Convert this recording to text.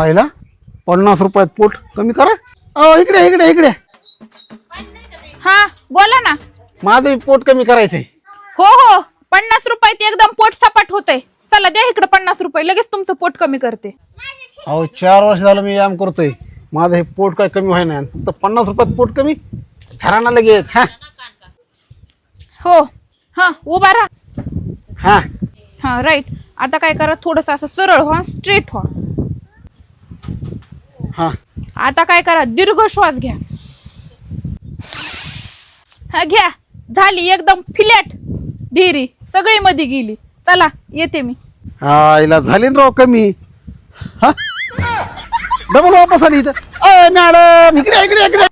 आईला पन्नास रुपयात पोट कमी करा. अहो इकडे इकडे इकडे. हा बोला ना. माझं बी पोट कमी करायचंय. हो हो. पन्नास रुपयात एकदम पोट सपाट होतंय. चला द्या इकडे पन्नास रुपये. लगेच तुमचं पोट कमी करते. अहो चार वर्ष झालं मी व्यायाम करतोय. माझं हे पोट काय कमी व्हाय फक्त पन्नास रुपयात पोट कमी? धरा ना लगेच. हा. हो. हा उभा राहा. हा. हा राईट आता काय करा थोडस असं सरळ व्हा स्ट्रेट व्हा. हा. आता काय करा? दीर्घ श्वास घ्या. हा घ्या. झाली एकदम फिलॅट ढिरी. सगळी मध्ये गेली. चला येते मी. आईला झाली ना राव कमी. हा? डबल वापस आली इथं. अय मॅडम इकडे इकडे इकडे